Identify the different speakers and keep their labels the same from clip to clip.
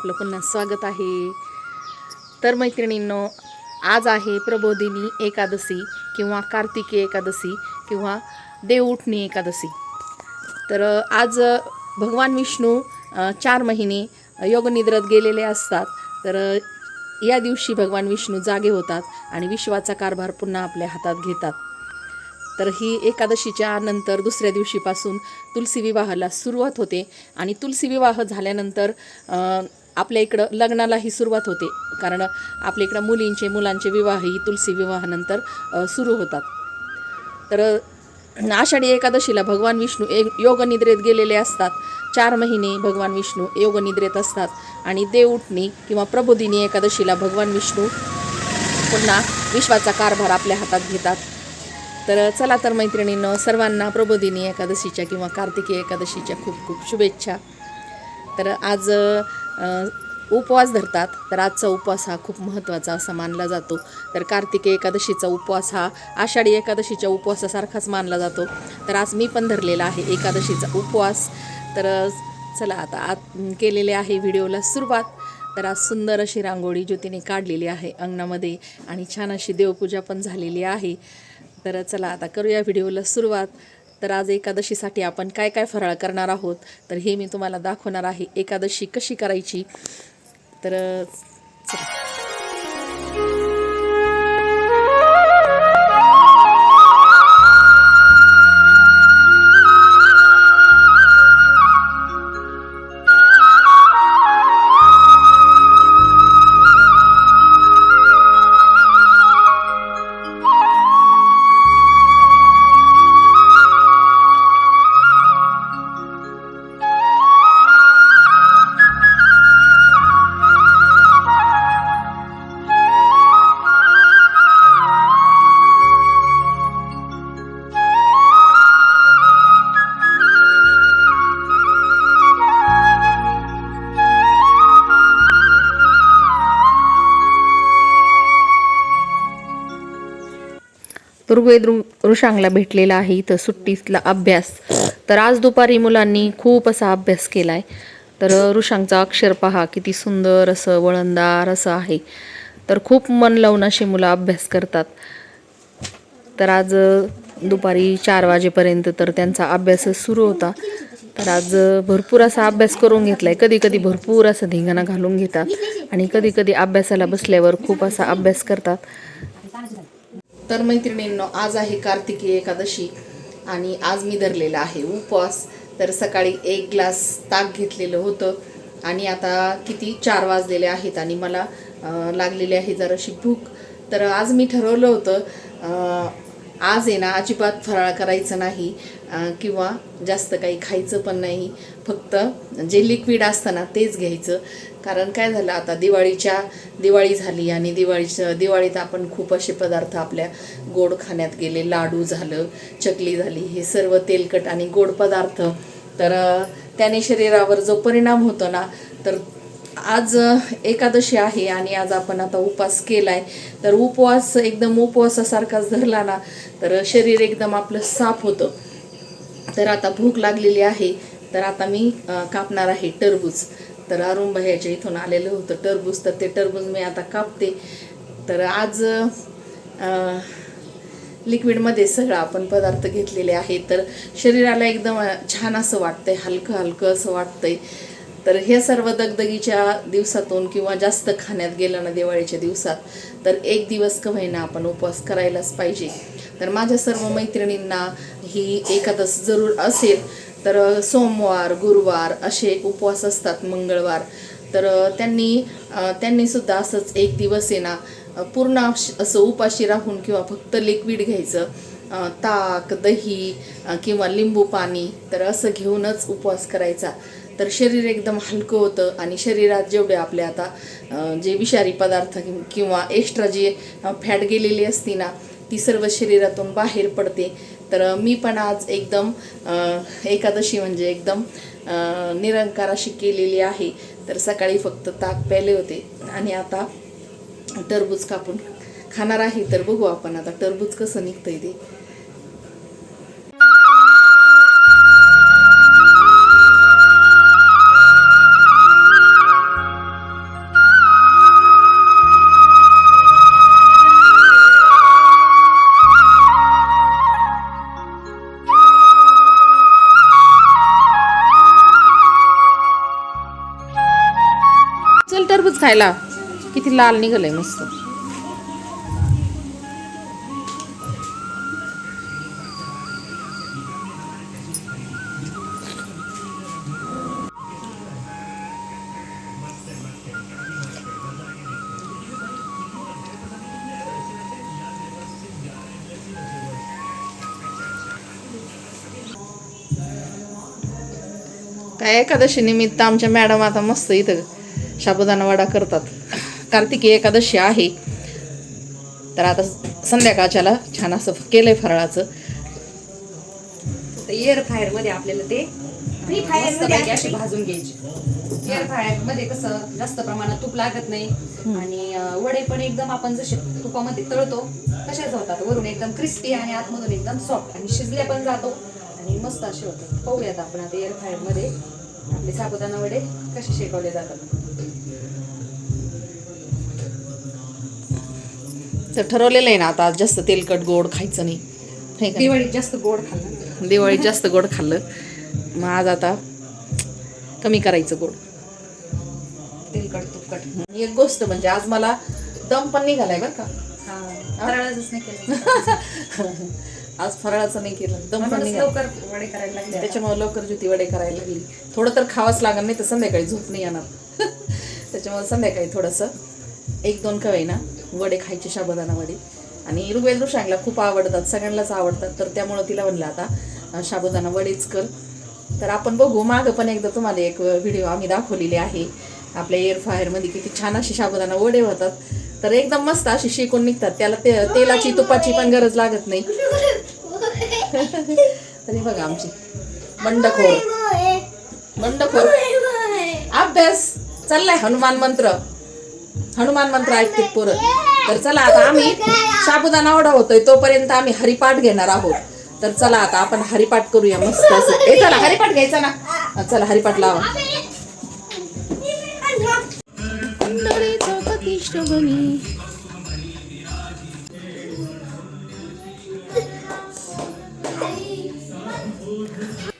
Speaker 1: आपलं पुन्हा स्वागत आहे. तर मैत्रिणींनो आज आहे प्रबोधिनी एकादशी किंवा कार्तिकी एकादशी किंवा देवउठणी एकादशी. तर आज भगवान विष्णू चार महिने योगनिद्रत गेलेले असतात. तर या दिवशी भगवान विष्णू जागे होतात आणि विश्वाचा कारभार पुन्हा आपल्या हातात घेतात. तर ही एकादशीच्या नंतर दुसऱ्या दिवशीपासून तुलसी विवाहाला सुरुवात होते आणि तुलसी विवाह झाल्यानंतर आपल्या इकडं लग्नालाही सुरुवात होते. कारण आपल्या इकडं मुलींचे मुलांचे विवाह ही तुलसी विवाहानंतर सुरू होतात. तर आषाढी एकादशीला भगवान विष्णू ए योगनिद्रेत गेलेले असतात. चार महिने भगवान विष्णू योगनिद्रेत असतात. आणि देवउठणी किंवा प्रबोधिनी एकादशीला भगवान विष्णू पुन्हा विश्वाचा कारभार आपल्या हातात घेतात. तर चला तर मैत्रिणींनो सर्वांना प्रबोधिनी एकादशीच्या किंवा कार्तिकी एकादशीच्या खूप खूप शुभेच्छा. तर आज उपवास धरतात तर आजचा उपवास हा खूप महत्त्वाचा असा मानला जातो. तर कार्तिकी एकादशीचा उपवास हा आषाढी एकादशीच्या उपवासासारखाच मानला जातो. तर आज मी पण धरलेला आहे एकादशीचा उपवास. तर चला आता आत केलेले आहे व्हिडिओला सुरुवात. तर आज सुंदर अशी रांगोळी ज्योतीने काढलेली आहे अंगणामध्ये आणि छान अशी देवपूजा पण झालेली आहे. तर चला आता करूया व्हिडिओला सुरुवात. तर आज एकादशीसाठी आपण काय काय फराळ करणार आहोत? तर हे मी तुम्हाला दाखवणार आहे. एकादशी कशी करायची? तर चला. ऋग्वेद ऋषांगला भेटलेला आहे इथं सुट्टीतला अभ्यास. तर आज दुपारी मुलांनी खूप असा अभ्यास केला आहे तर ऋषांगचा अक्षर पहा किती सुंदर असं वळणदार असं आहे. तर खूप मन लावून अशी मुलं अभ्यास करतात. तर आज दुपारी चार वाजेपर्यंत तर त्यांचा अभ्यास सुरू होता. तर आज भरपूर असा अभ्यास करून घेतलाय. कधी कधी भरपूर असं धिंगाणा घालून घेतात. आणि कधी कधी अभ्यासाला बसल्यावर खूप असा अभ्यास करतात. तर मैत्रिणींनो आज आहे कार्तिकी एकादशी आणि आज मी धरलेला आहे उपवास. तर सकाळी एक ग्लास ताक घेतलेलं होतं आणि आता किती चार वाजलेले आहेत आणि मला लागलेली आहे जराशी भूक. तर आज मी ठरवलं होतं आज आहे ना अजिबात फराळ करायचं नाही किंवा जास्त काही खायचं पण नाही. फक्त जे लिक्विड असतं ना तेच घ्यायचं. कारण काय झालं आता दिवाळीच्या दिवाळी झाली आणि दिवाळीचं दिवाळीत आपण खूप असे पदार्थ आपल्या गोड खाण्यात गेले लाडू झालं चकली झाली हे सर्व तेलकट आणि गोड पदार्थ. तर त्याने शरीरावर जो परिणाम होतो ना तर आज एकादशी आहे आणि आज आपण आता उपवास केला आहे तर उपवास एकदम उपवासासारखाच धरला ना तर शरीर एकदम आपलं साफ होतं. तर आता भूक लागलेली आहे तर आता मी कापणार आहे टरबूज. तर अरुण भैयाच्या इथून आलेलं होतं टरबूज. तर ते टरबूज मी आता कापते. तर आज लिक्विडमध्ये सगळं आपण पदार्थ घेतलेले आहेत. तर शरीराला एकदम छान असं वाटतंय हलकं हलकं असं वाटतंय. तर हे सर्व दगदगीच्या दिवसातून किंवा जास्त खाण्यात गेलं ना दिवाळीच्या दिवसात तर एक दिवस का होईना आपण उपवास करायलाच पाहिजे. तर माझ्या सर्व मैत्रिणींना ही एकादस जरूर असेल. तर सोमवार गुरुवार असे उपवास असतात मंगळवार. तर त्यांनी त्यांनीसुद्धा त्यांनी सुद्धा असंच एक दिवस आहे ना पूर्ण असं उपाशी राहून किंवा फक्त लिक्विड घ्यायचं. ताक दही किंवा लिंबू पाणी तर असं घेऊनच उपवास करायचा. तर शरीर एकदम हलकं होतं आणि शरीरात जेवढे आपले आता जे विषारी पदार्थ किंवा एक्स्ट्रा जे फॅट गेलेली असती ना ती सर्व शरीरातून बाहेर पडते. तर मी पण आज एकदम एकादशी म्हणजे एकदम निरंकार अशी केलेली आहे. तर सकाळी फक्त ताक प्याले होते. आणि आता टरबूज कापून खाणार आहे. तर बघू आपण आता टरबूज कसं निघतंय ते. खायला किती लाल निघालंय मस्त. काय एकादशी निमित्त आमच्या मॅडम आता मस्त इथं साबुदाणा वडा करतात. कार्तिकी एकादशी आहे. तर आता संध्याकाळच्याला छान असं केलंय फराळाचं.
Speaker 2: एअर फायरमध्ये आपल्याला ते मस्तपैकी
Speaker 3: आहे
Speaker 2: असे भाजून घ्यायचे. एअर फायरमध्ये कसं जास्त प्रमाणात तूप लागत नाही. आणि वडे पण एकदम आपण जसे तुपामध्ये तळतो तसेच होतात. वरून एकदम क्रिस्पी आणि आतमधून एकदम सॉफ्ट आणि शिजले पण जातो. आणि मस्त असे होतात. पाहूयात आपण आता एअर फायरमध्ये. आपले साबुदाणा वडे कसे शेकवले जातात?
Speaker 1: तर ठरवलेलं आहे ना आता जास्त तेलकट गोड खायचं नाही?
Speaker 2: दिवाळीत जास्त गोड खाल्लं.
Speaker 1: दिवाळीत जास्त गोड खाल्लं. मग आज आता कमी करायचं गोड.
Speaker 2: तेलकट तुपकट.
Speaker 1: एक गोष्ट म्हणजे आज मला दम पण निघालाय बरं का.
Speaker 2: हा नाही
Speaker 1: आज फराळाचं नाही केलं दम
Speaker 2: लवकर वडे करायला लागले आता.
Speaker 1: त्याच्यामुळे लवकर ज्योती वडे करायला लागली. थोडं तर खावंच लागणार नाही तर संध्याकाळी झोप नाही येणार. त्याच्यामुळे संध्याकाळी थोडंसं एक दोन कवय ना वडे खायचे शाबदाना वडे. आणि ऋग्वेद ऋषांगला खूप आवडतात सगळ्यांनाच आवडतात तर त्यामुळं तिला म्हणलं आता साबुदाणा वडेच कर. तर आपण बघू मागं पण एकदा तुम्हाला एक व्हिडिओ आम्ही दाखवलेली आहे. आपल्या एअर फायरमध्ये किती छान अशी साबुदाणा वडे होतात. तर एकदम मस्त अशी शेकून निघतात. त्याला ते तेलाची तुपाची पण गरज लागत नाही. तरी बघा आमची. बंडखोर. बंडखोर. अभ्यास. चाललाय हनुमान मंत्र. हनुमान मंत्र ऐकते पोरं. तर चला आता आम्ही साबुदाणा ओढा होतोय तोपर्यंत आम्ही हरिपाठ घेणार आहोत. तर चला आता आपण हरिपाठ करूया मस्त असं. ए चला हरिपाठ घ्यायचा ना. चला हरिपाठ लावा.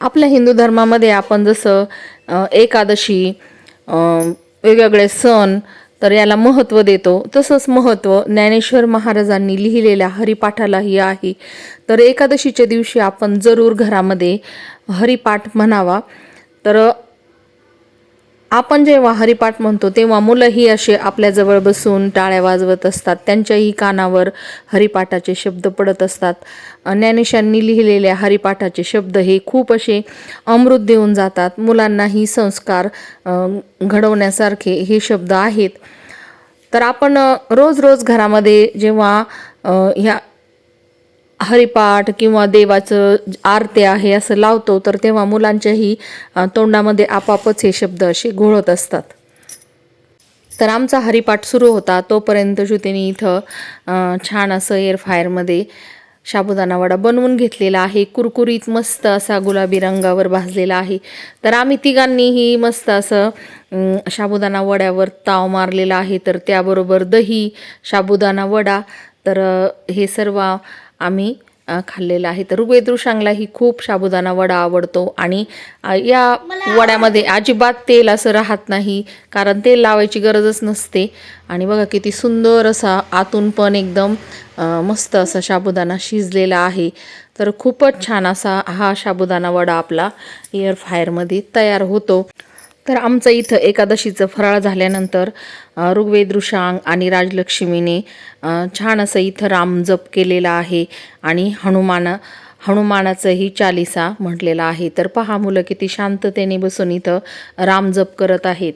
Speaker 1: आपल्या हिंदू धर्मामध्ये आपण जसं एकादशी वेगवेगळे सण तर याला महत्त्व देतो. तसंच महत्त्व ज्ञानेश्वर महाराजांनी लिहिलेल्या हरिपाठालाही आहे. तर एकादशीच्या दिवशी आपण जरूर घरामध्ये हरिपाठ म्हणावा. तर आपण जेव्हा हरिपाठ म्हणतो तेव्हा मुलंही असे आपल्याजवळ बसून टाळ्या वाजवत असतात. त्यांच्याही कानावर हरिपाठाचे शब्द पडत असतात. ज्ञानेशांनी लिहिलेल्या हरिपाठाचे शब्द हे खूप असे अमृत देऊन जातात. मुलांनाही संस्कार घडवण्यासारखे हे शब्द आहेत. तर आपण रोज रोज घरामध्ये जेव्हा ह्या हरिपाठ किंवा देवाचं आरते आहे असं लावतो तर तेव्हा मुलांच्याही तोंडामध्ये आपापच हे शब्द असे घोळत असतात. तर आमचा हरिपाठ सुरू होता तोपर्यंत ज्योतीने इथं छान असं एअर फायरमध्ये साबुदाणा वडा बनवून घेतलेला आहे. कुरकुरीत मस्त असा गुलाबी रंगावर भाजलेला आहे. तर आम्ही तिघांनीही मस्त असं अम, साबुदाणा वड्यावर ताव मारलेला आहे. तर त्याबरोबर दही साबुदाणा वडा तर हे सर्व आम्ही खाल्लेलं आहे. तर ऋग्वेद ऋषांगलाही खूप साबुदाणा वडा आवडतो आणि या वड्यामध्ये अजिबात तेल असं राहत नाही कारण तेल लावायची गरजच नसते. आणि बघा किती सुंदर असा आतून पण एकदम मस्त असा साबुदाणा शिजलेला आहे. तर खूपच छान असा हा साबुदाणा वडा आपला एअर फायरमध्ये तयार होतो. तर आमचं इथं एकादशीचं फराळ झाल्यानंतर ऋग्वेद ऋषांग आणि राजलक्ष्मीने छान असं इथं रामजप केलेला आहे आणि हनुमान हनुमानाचंही चालिसा म्हटलेलं आहे. तर पहा मुलं किती शांततेने बसून इथं रामजप करत आहेत.